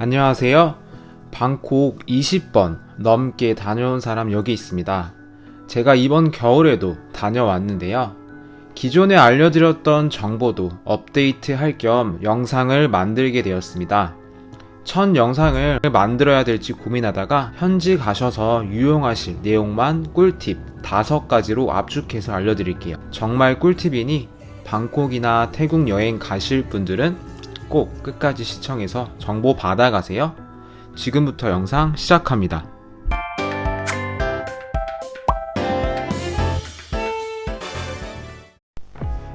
안녕하세요. 방콕 20번 넘게 다녀온 사람 여기 있습니다. 제가 이번 겨울에도 다녀왔는데요. 기존에 알려드렸던 정보도 업데이트 할 겸 영상을 만들게 되었습니다. 첫 영상을 만들어야 될지 고민하다가 현지 가셔서 유용하실 내용만 꿀팁 5가지로 압축해서 알려드릴게요. 정말 꿀팁이니 방콕이나 태국 여행 가실 분들은 꼭 끝까지 시청해서 정보 받아가세요. 지금부터 영상 시작합니다.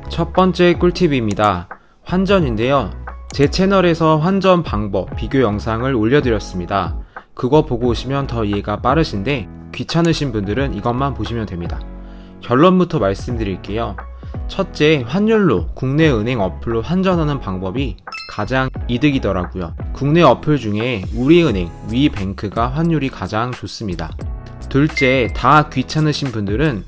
첫 번째 꿀팁입니다. 환전인데요. 제 채널에서 환전 방법 비교 영상을 올려드렸습니다. 그거 보고 오시면 더 이해가 빠르신데 귀찮으신 분들은 이것만 보시면 됩니다. 결론부터 말씀드릴게요. 첫째, 환율로 국내 은행 어플로 환전하는 방법이 가장 이득이더라고요. 국내 어플 중에 우리은행, 위뱅크가 환율이 가장 좋습니다. 둘째, 다 귀찮으신 분들은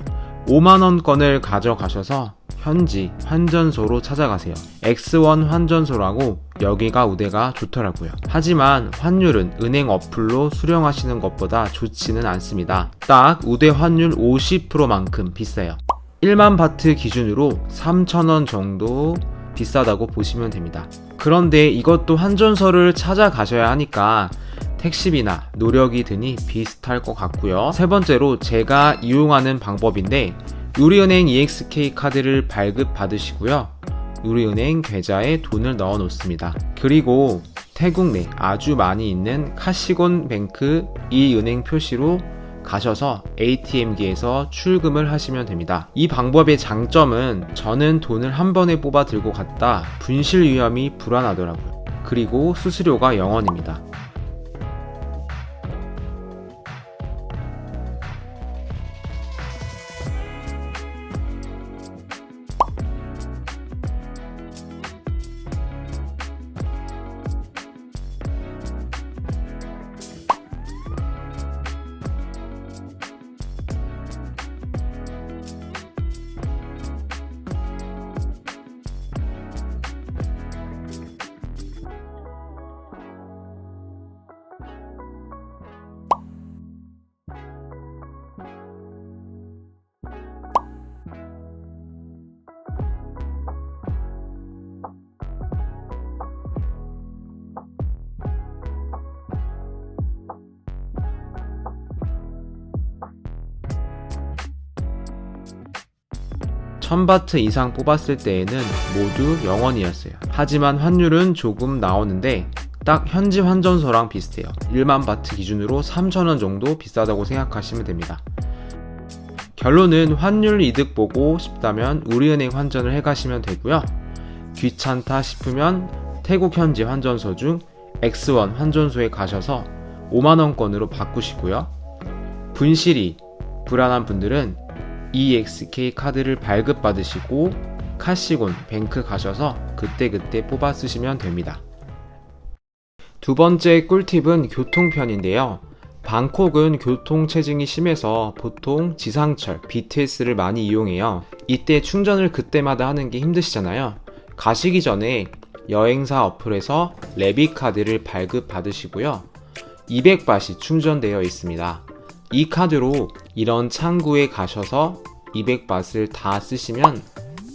5만원권을 가져가셔서 현지 환전소로 찾아가세요. X1 환전소라고 여기가 우대가 좋더라고요. 하지만 환율은 은행 어플로 수령하시는 것보다 좋지는 않습니다. 딱 우대 환율 50%만큼 비싸요. 1만 바트 기준으로 3,000원 정도 비싸다고 보시면 됩니다. 그런데 이것도 환전소를 찾아가셔야 하니까 택시비나 노력이 드니 비슷할 것 같고요. 세 번째로 제가 이용하는 방법인데 우리은행 EXK 카드를 발급 받으시고요. 우리은행 계좌에 돈을 넣어 놓습니다. 그리고 태국 내 아주 많이 있는 카시곤 뱅크 이 은행 표시로 가셔서 ATM기에서 출금을 하시면 됩니다. 이 방법의 장점은 저는 돈을 한 번에 뽑아 들고 갔다 분실 위험이 불안하더라고요. 그리고 수수료가 0원입니다. 천바트 이상 뽑았을 때에는 모두 0원이었어요. 하지만 환율은 조금 나오는데 딱 현지 환전소랑 비슷해요. 1만 바트 기준으로 3,000원 정도 비싸다고 생각하시면 됩니다. 결론은 환율 이득 보고 싶다면 우리은행 환전을 해가시면 되고요. 귀찮다 싶으면 태국 현지 환전소 중 X1 환전소에 가셔서 5만원권으로 바꾸시고요. 분실이 불안한 분들은 EXK 카드를 발급받으시고 카시곤 뱅크 가셔서 그때그때 뽑아 쓰시면 됩니다. 두 번째 꿀팁은 교통편인데요. 방콕은 교통 체증이 심해서 보통 지상철, BTS를 많이 이용해요. 이때 충전을 그때마다 하는 게 힘드시잖아요. 가시기 전에 여행사 어플에서 레비 카드를 발급 받으시고요. 200바시 충전되어 있습니다. 이 카드로 이런 창구에 가셔서 200바트를 다 쓰시면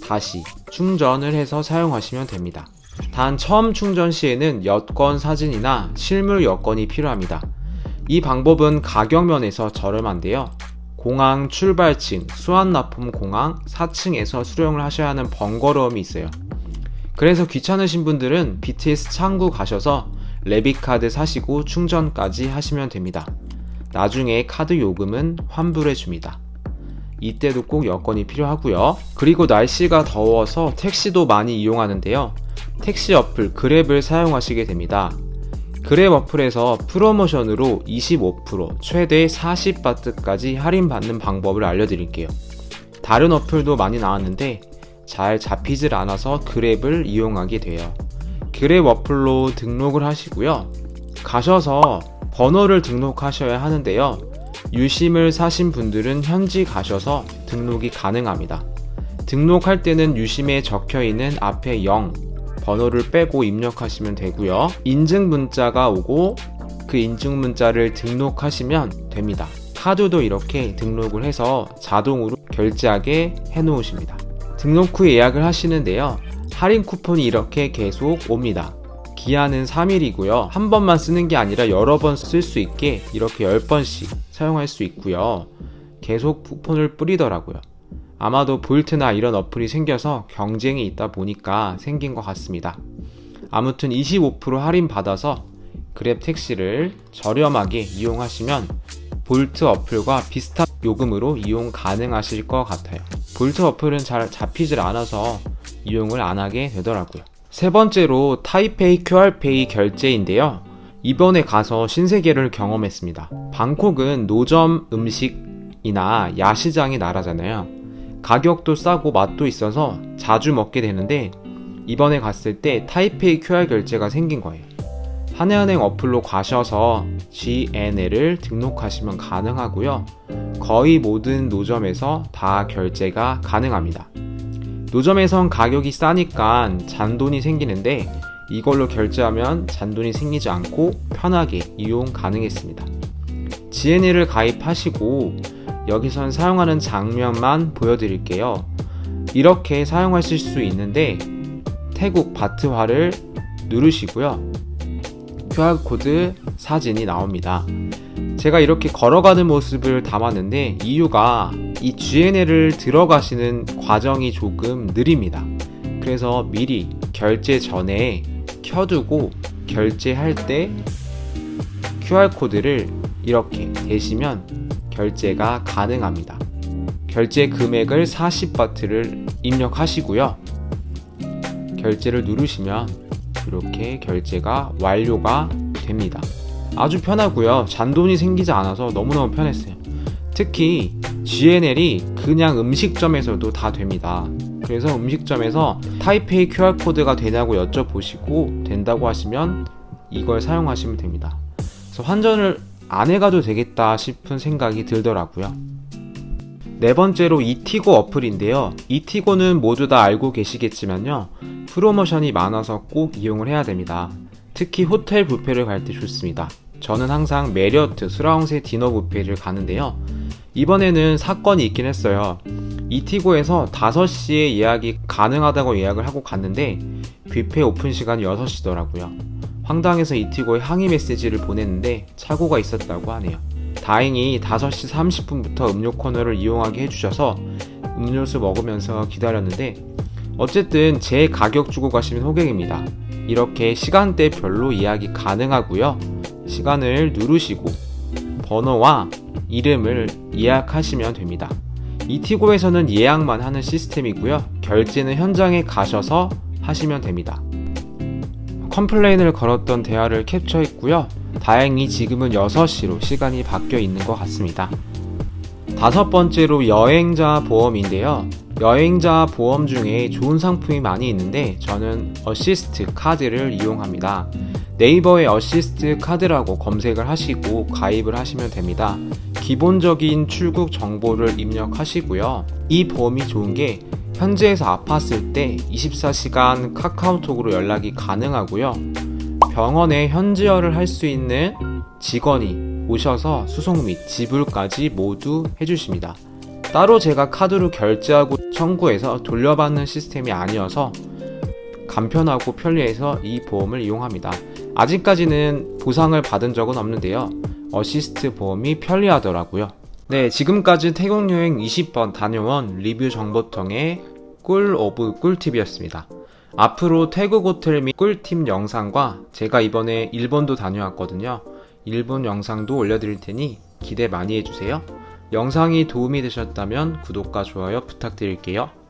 다시 충전을 해서 사용하시면 됩니다. 단 처음 충전 시에는 여권 사진이나 실물 여권이 필요합니다. 이 방법은 가격 면에서 저렴한데요. 공항 출발층, 수완나품 공항 4층에서 수령을 하셔야 하는 번거로움이 있어요. 그래서 귀찮으신 분들은 BTS 창구 가셔서 레비카드 사시고 충전까지 하시면 됩니다. 나중에 카드 요금은 환불해 줍니다. 이때도 꼭 여권이 필요하고요. 그리고 날씨가 더워서 택시도 많이 이용하는데요. 택시 어플 그랩을 사용하시게 됩니다. 그랩 어플에서 프로모션으로 25% 최대 40바트까지 할인받는 방법을 알려드릴게요. 다른 어플도 많이 나왔는데 잘 잡히질 않아서 그랩을 이용하게 돼요. 그랩 어플로 등록을 하시고요. 가셔서 번호를 등록하셔야 하는데요. 유심을 사신 분들은 현지 가셔서 등록이 가능합니다. 등록할 때는 유심에 적혀 있는 앞에 0, 번호를 빼고 입력하시면 되고요. 인증 문자가 오고 그 인증 문자를 등록하시면 됩니다. 카드도 이렇게 등록을 해서 자동으로 결제하게 해 놓으십니다. 등록 후 예약을 하시는데요. 할인 쿠폰이 이렇게 계속 옵니다. 기한은 3일이고요. 한 번만 쓰는 게 아니라 여러 번 쓸 수 있게 이렇게 10번씩 사용할 수 있고요. 계속 쿠폰을 뿌리더라고요. 아마도 볼트나 이런 어플이 생겨서 경쟁이 있다 보니까 생긴 것 같습니다. 아무튼 25% 할인 받아서 그랩 택시를 저렴하게 이용하시면 볼트 어플과 비슷한 요금으로 이용 가능하실 것 같아요. 볼트 어플은 잘 잡히질 않아서 이용을 안 하게 되더라고요. 세 번째로 타이페이 QR페이 결제인데요. 이번에 가서 신세계를 경험했습니다. 방콕은 노점 음식이나 야시장의 나라잖아요. 가격도 싸고 맛도 있어서 자주 먹게 되는데 이번에 갔을 때 타이페이 QR 결제가 생긴 거예요. 한해은행 어플로 가셔서 GNL을 등록하시면 가능하고요. 거의 모든 노점에서 다 결제가 가능합니다. 노점에선 가격이 싸니까 잔돈이 생기는데 이걸로 결제하면 잔돈이 생기지 않고 편하게 이용 가능했습니다. GNL을 가입하시고 여기선 사용하는 장면만 보여드릴게요. 이렇게 사용하실 수 있는데 태국 바트화를 누르시고요. QR코드 사진이 나옵니다. 제가 이렇게 걸어가는 모습을 담았는데 이유가 이 GNL을 들어가시는 과정이 조금 느립니다. 그래서 미리 결제 전에 켜두고 결제할 때 QR코드를 이렇게 대시면 결제가 가능합니다. 결제 금액을 40바트를 입력하시고요. 결제를 누르시면 이렇게 결제가 완료가 됩니다. 아주 편하고요. 잔돈이 생기지 않아서 너무너무 편했어요. 특히 GNL이 그냥 음식점에서도 다 됩니다. 그래서 음식점에서 타이페이 QR코드가 되냐고 여쭤보시고 된다고 하시면 이걸 사용하시면 됩니다. 그래서 환전을 안 해가도 되겠다 싶은 생각이 들더라고요. 네 번째로 이티고 어플인데요. 이티고는 모두 다 알고 계시겠지만요. 프로모션이 많아서 꼭 이용을 해야 됩니다. 특히 호텔 뷔페를 갈 때 좋습니다. 저는 항상 메리어트 수라홍새 디너 뷔페를 가는데요. 이번에는 사건이 있긴 했어요. 이티고에서 5시에 예약이 가능하다고 예약을 하고 갔는데 뷔페 오픈 시간이 6시더라고요. 황당해서 이티고에 항의 메시지를 보냈는데 착오가 있었다고 하네요. 다행히 5시 30분부터 음료 코너를 이용하게 해주셔서 음료수 먹으면서 기다렸는데 어쨌든 제 가격 주고 가시면 호객입니다. 이렇게 시간대별로 예약이 가능하고요. 시간을 누르시고 번호와 이름을 예약하시면 됩니다. 이티고에서는 예약만 하는 시스템이고요. 결제는 현장에 가셔서 하시면 됩니다. 컴플레인을 걸었던 대화를 캡처했고요. 다행히 지금은 6시로 시간이 바뀌어 있는 것 같습니다. 다섯 번째로 여행자 보험인데요. 여행자 보험 중에 좋은 상품이 많이 있는데 저는 어시스트 카드를 이용합니다. 네이버에 어시스트 카드라고 검색을 하시고 가입을 하시면 됩니다. 기본적인 출국 정보를 입력하시고요. 이 보험이 좋은 게 현지에서 아팠을 때 24시간 카카오톡으로 연락이 가능하고요. 병원에 현지어를 할 수 있는 직원이 오셔서 수송 및 지불까지 모두 해주십니다. 따로 제가 카드로 결제하고 청구해서 돌려받는 시스템이 아니어서 간편하고 편리해서 이 보험을 이용합니다. 아직까지는 보상을 받은 적은 없는데요. 어시스트 보험이 편리하더라고요. 네, 지금까지 태국 여행 20번 다녀온 리뷰 정보통의 꿀 오브 꿀팁이었습니다. 앞으로 태국 호텔 및 꿀팁 영상과 제가 이번에 일본도 다녀왔거든요. 일본 영상도 올려드릴 테니 기대 많이 해주세요. 영상이 도움이 되셨다면 구독과 좋아요 부탁드릴게요.